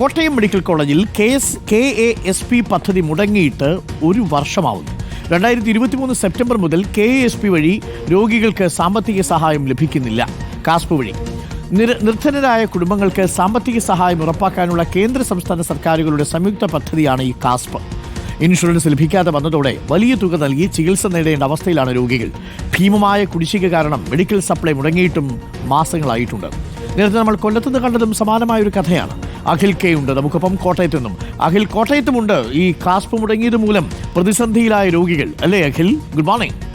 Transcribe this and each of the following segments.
Kottayam medical കോളേജിൽ K S K A S P പദ്ധതി മുടങ്ങിയിട്ട് ഒരു വർഷമാവുന്നു. രണ്ടായിരത്തി ഇരുപത്തി മൂന്ന് സെപ്റ്റംബർ മുതൽ കെ എ എസ് പി വഴി രോഗികൾക്ക് സാമ്പത്തിക സഹായം ലഭിക്കുന്നില്ല. കാസ്പ് വഴി. നിർ നിർധനരായ കുടുംബങ്ങൾക്ക് സാമ്പത്തിക സഹായം ഉറപ്പാക്കാനുള്ള കേന്ദ്ര സംസ്ഥാന സർക്കാരുകളുടെ സംയുക്ത പദ്ധതിയാണ് ഈ കാസ്പ്. ഇൻഷുറൻസ് ലഭിക്കാതെ വന്നതോടെ വലിയ തുക നൽകി ചികിത്സ നേടേണ്ട അവസ്ഥയിലാണ് രോഗികൾ. ഭീമമായ കുടിശ്ശിക കാരണം മെഡിക്കൽ സപ്ലൈ മുടങ്ങിയിട്ടും മാസങ്ങളായിട്ടുണ്ട്. നേരത്തെ നമ്മൾ കൊല്ലത്തുനിന്ന് കണ്ടതും സമാനമായ ഒരു കഥയാണ്. അഖിൽ കെ ഉണ്ട്. നമുക്കൊപ്പം കോട്ടയത്ത് നിന്നും. അഖിൽ കോട്ടയത്തുമുണ്ട്. ഈ കാസ്പ് മുടങ്ങിയത് മൂലം പ്രതിസന്ധിയിലായ രോഗികൾ. അല്ലേ Akhil? Good morning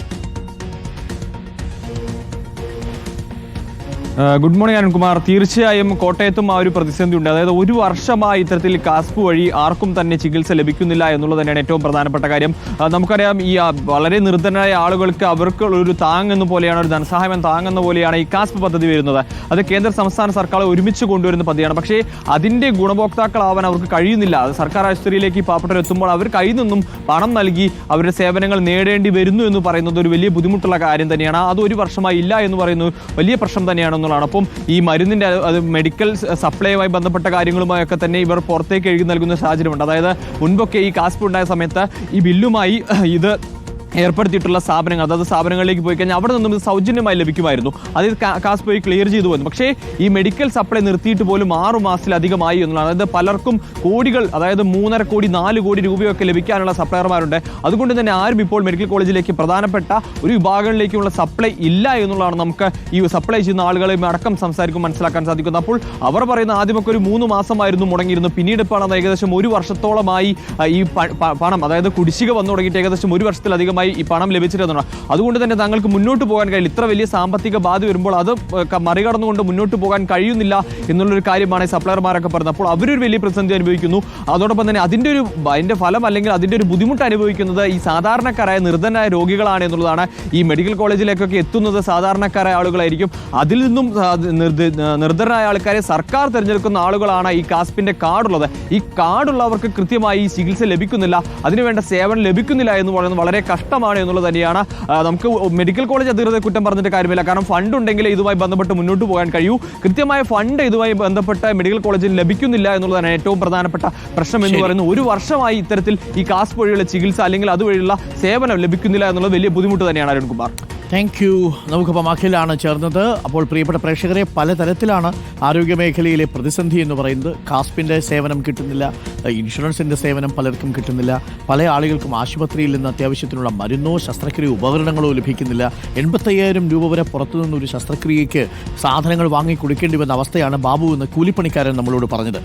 good morning Arunkumar. തീർച്ചയായും കോട്ടയത്തും ആ ഒരു പ്രതിസന്ധി ഉണ്ട് അതായത് ഒരു വർഷമായി ഇത്തരത്തിൽ കാസ്പു വഴി ആർക്കും തന്നെ ചികിത്സ ലഭിക്കുന്നില്ല എന്നുള്ളത് തന്നെയാണ് ഏറ്റവും പ്രധാനപ്പെട്ട കാര്യം. നമുക്കറിയാം ഈ വളരെ നിർധനരായ ആളുകൾക്ക് അവർക്ക് ഒരു താങ്ങെന്ന പോലെയാണ് ഒരു ധനസഹായം താങ്ങുന്ന പോലെയാണ് ഈ കാസ്പ് പദ്ധതി വരുന്നത്. അത് കേന്ദ്ര സംസ്ഥാന സർക്കാർ ഒരുമിച്ച് കൊണ്ടുവരുന്ന പദ്ധതിയാണ്. പക്ഷേ അതിന്റെ ഗുണഭോക്താക്കളാവാൻ അവർക്ക് കഴിയുന്നില്ല. അത് സർക്കാർ ആശുപത്രിയിലേക്ക് എത്തുമ്പോൾ അവർ കയ്യിൽ നിന്നും പണം നൽകി അവരുടെ സേവനങ്ങൾ നേടേണ്ടി വരുന്നു എന്ന് പറയുന്നത് ഒരു വലിയ ബുദ്ധിമുട്ടുള്ള കാര്യം തന്നെയാണ്. അത് ഒരു വർഷമായി ഇല്ല എന്ന് പറയുന്നത് വലിയ പ്രശ്നം തന്നെയാണെന്നുള്ളതാണ് അപ്പം ഈ മരുന്നിന്റെ അത് അത് മെഡിക്കൽ സപ്ലൈയുമായി ബന്ധപ്പെട്ട കാര്യങ്ങളുമായൊക്കെ തന്നെ ഇവർ പുറത്തേക്ക് എഴുതി നൽകുന്ന സാഹചര്യമുണ്ട്. അതായത് മുൻപൊക്കെ ഈ കാസ്പ് ഉണ്ടായ സമയത്ത് ഈ ബില്ലുമായി ഇത് ഏർപ്പെടുത്തിയിട്ടുള്ള സ്ഥാപനങ്ങൾ അതായത് സ്ഥാപനങ്ങളിലേക്ക് പോയി കഴിഞ്ഞാൽ അവിടെ നിന്നും ഇത് സൗജന്യമായി ലഭിക്കുമായിരുന്നു. അത് കാസ് പോയി ക്ലിയർ ചെയ്തു വന്നു പക്ഷേ ഈ മെഡിക്കൽ സപ്ലൈ നിർത്തിയിട്ട് പോലും ആറു മാസത്തിലധികമായി എന്നുള്ളതാണ്. അതായത് പലർക്കും കോടികൾ അതായത് മൂന്നര കോടി നാല് കോടി രൂപയൊക്കെ ലഭിക്കാനുള്ള സപ്ലയർമാരുണ്ട് അതുകൊണ്ട് തന്നെ ആരും ഇപ്പോൾ മെഡിക്കൽ കോളേജിലേക്ക് പ്രധാനപ്പെട്ട ഒരു വിഭാഗങ്ങളിലേക്കുള്ള സപ്ലൈ ഇല്ല എന്നുള്ളതാണ് നമുക്ക് ഈ സപ്ലൈ ചെയ്യുന്ന ആളുകളെ അടക്കം സംസാരിക്കും മനസ്സിലാക്കാൻ സാധിക്കുന്നത്. അപ്പോൾ അവർ പറയുന്ന ആദ്യമൊക്കെ ഒരു മൂന്ന് മാസമായിരുന്നു മുടങ്ങിയിരുന്നു. പിന്നീട് ഇപ്പോൾ ഏകദേശം ഒരു വർഷത്തോളമായി ഈ പണം അതായത് കുടിശ്ശിക വന്നു തുടങ്ങിയിട്ട് ഏകദേശം ഒരു വർഷത്തിലധികമായി ഈ പണം ലഭിച്ചിരുന്നതാണ് അതുകൊണ്ട് തന്നെ താങ്കൾക്ക് മുന്നോട്ട് പോകാൻ കഴിയില്ല. ഇത്ര വലിയ സാമ്പത്തിക ബാധ വരുമ്പോൾ അത് മറികടന്നുകൊണ്ട് മുന്നോട്ട് പോകാൻ കഴിയുന്നില്ല എന്നുള്ളൊരു കാര്യമാണ് സപ്ലയർമാരൊക്കെ പറയുന്നത് അപ്പോൾ അവരൊരു വലിയ പ്രതിസന്ധി അനുഭവിക്കുന്നു. അതോടൊപ്പം തന്നെ അതിന്റെ ഒരു അതിന്റെ ഫലം അല്ലെങ്കിൽ അതിന്റെ ഒരു ബുദ്ധിമുട്ട് അനുഭവിക്കുന്നത് ഈ സാധാരണക്കാരായ നിർധനായ രോഗികളാണ് എന്നുള്ളതാണ്. ഈ മെഡിക്കൽ കോളേജിലേക്കൊക്കെ എത്തുന്നത് സാധാരണക്കാരായ ആളുകളായിരിക്കും. അതിൽ നിന്നും നിർധനായ നിർധ- ആൾക്കാരെ സർക്കാർ തിരഞ്ഞെടുക്കുന്ന ആളുകളാണ് ഈ കാസ്പിന്റെ കാർഡുള്ളത്. ഈ കാർഡുള്ളവർക്ക് കൃത്യമായി ചികിത്സ ലഭിക്കുന്നില്ല. അതിനുവേണ്ട സേവനം ലഭിക്കുന്നില്ല എന്ന് പറയുന്നത് വളരെ കഷ്ടമാണ് എന്നുള്ളത് തന്നെയാണ്. നമുക്ക് മെഡിക്കൽ കോളേജ് അധികൃതരെ കുറ്റം പറഞ്ഞിട്ട് കാര്യമില്ല. കാരണം ഫണ്ട് ഉണ്ടെങ്കിൽ ഇതുമായി ബന്ധപ്പെട്ട് മുന്നോട്ട് പോകാൻ കഴിയൂ. കൃത്യമായ ഫണ്ട് ഇതുമായി ബന്ധപ്പെട്ട് മെഡിക്കൽ കോളേജിൽ ലഭിക്കുന്നില്ല എന്നുള്ളതാണ് ഏറ്റവും പ്രധാനപ്പെട്ട പ്രശ്നം എന്ന്. പറയുന്നത്. ഒരു വർഷമായി ഇത്തരത്തിൽ ഈ കാസ് വഴിയുള്ള ചികിത്സ അല്ലെങ്കിൽ അതുവഴിയുള്ള സേവനം ലഭിക്കുന്നില്ല എന്നുള്ളത് വലിയ ബുദ്ധിമുട്ട് തന്നെയാണ് അരുൺകുമാർ. താങ്ക് യു നമുക്കിപ്പം അഖിലാണ് ചേർന്നത്. അപ്പോൾ പ്രിയപ്പെട്ട പ്രേക്ഷകരെ പലതരത്തിലാണ് ആരോഗ്യമേഖലയിലെ പ്രതിസന്ധി എന്ന് പറയുന്നത്. കാസ്പിന്റെ സേവനം കിട്ടുന്നില്ല ഇൻഷുറൻസിന്റെ സേവനം പലർക്കും കിട്ടുന്നില്ല പല ആളുകൾക്കും ആശുപത്രിയിൽ നിന്ന് അത്യാവശ്യത്തിനുള്ള മരുന്നോ ശസ്ത്രക്രിയ ഉപകരണങ്ങളോ ലഭിക്കുന്നില്ല. എൺപത്തയ്യായിരം രൂപ വരെ പുറത്തുനിന്ന് ഒരു ശസ്ത്രക്രിയയ്ക്ക് സാധനങ്ങൾ വാങ്ങി കൊടുക്കേണ്ടി വന്ന അവസ്ഥയാണ് ബാബു എന്ന കൂലിപ്പണിക്കാരൻ നമ്മളോട് പറഞ്ഞത്.